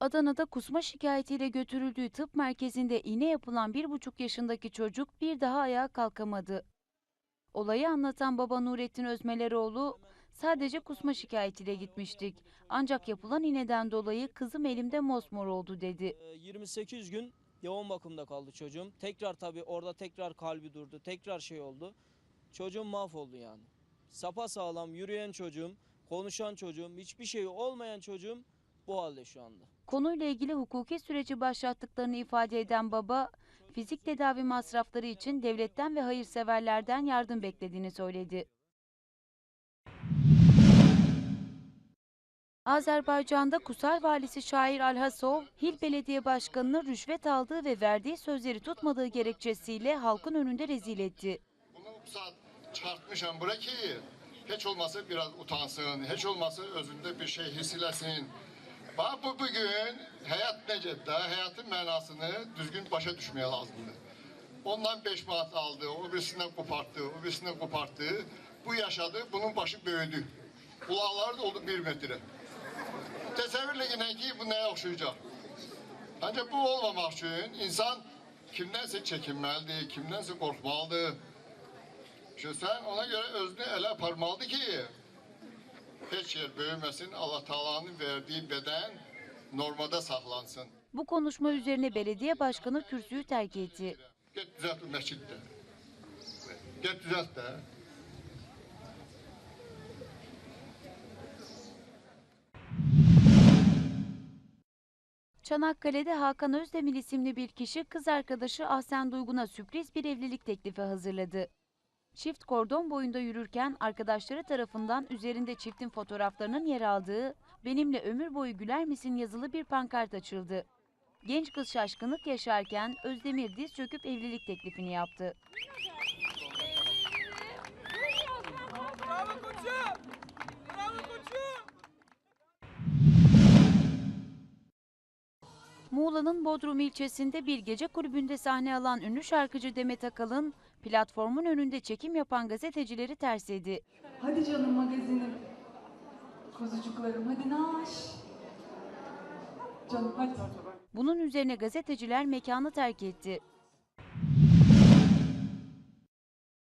Adana'da kusma şikayetiyle götürüldüğü tıp merkezinde iğne yapılan bir buçuk yaşındaki çocuk bir daha ayağa kalkamadı. Olayı anlatan baba Nurettin Özmeleroğlu, sadece kusma şikayetiyle gitmiştik. Ancak yapılan iğneden dolayı kızım elimde mosmor oldu dedi. Ee, 28 gün yoğun bakımda kaldı çocuğum. Tekrar tabii orada tekrar kalbi durdu. Tekrar şey oldu. Çocuğum mahvoldu yani. Sapa sağlam yürüyen çocuğum, konuşan çocuğum, hiçbir şey olmayan çocuğum bu halde şu anda. Konuyla ilgili hukuki süreci başlattıklarını ifade eden baba, fizik tedavi masrafları için devletten ve hayırseverlerden yardım beklediğini söyledi. Azerbaycan'da Kusar valisi Şair Alhasov, Hil Belediye Başkanı'nı rüşvet aldığı ve verdiği sözleri tutmadığı gerekçesiyle halkın önünde rezil etti. Bunu bu saat çıkartmışam bura ki hiç olmasa biraz utansın, hiç olmasa özünde bir şey hisseləsin. Bak bu bugün hayat necədir, hayatın mənasını düzgün başa düşmeye lazımdır. Ondan 5 manat aldı, o birisinden koparttı, o birisinden koparttı. Bu yaşadı, bunun başı böyüdü. Kulakları da oldu bir metre. Təsəvvürlə yine ki bu neye oxşayacaq? Ancak bu olmamaq üçün insan kimdense çəkinməlidir, kimdense qorxmalıdır. İşte sen ona göre özünü ele aparmalıdır ki hiç yer böyümesin, Allah Teala'nın verdiği beden normada saklansın. Bu konuşma üzerine belediye başkanı kürsüyü terk etti. Git düzelt bu mescitte. Git düzelt de. Çanakkale'de Hakan Özdemir isimli bir kişi kız arkadaşı Ahsen Duygun'a sürpriz bir evlilik teklifi hazırladı. Çift kordon boyunda yürürken arkadaşları tarafından üzerinde çiftin fotoğraflarının yer aldığı "Benimle ömür boyu güler misin?" yazılı bir pankart açıldı. Genç kız şaşkınlık yaşarken Özdemir diz çöküp evlilik teklifini yaptı. Muğla'nın Bodrum ilçesinde bir gece kulübünde sahne alan ünlü şarkıcı Demet Akalın, platformun önünde çekim yapan gazetecileri tersledi. Hadi canım magazinim. Kuzucuklarım hadi naş. Canım hadi. Bunun üzerine gazeteciler mekanı terk etti.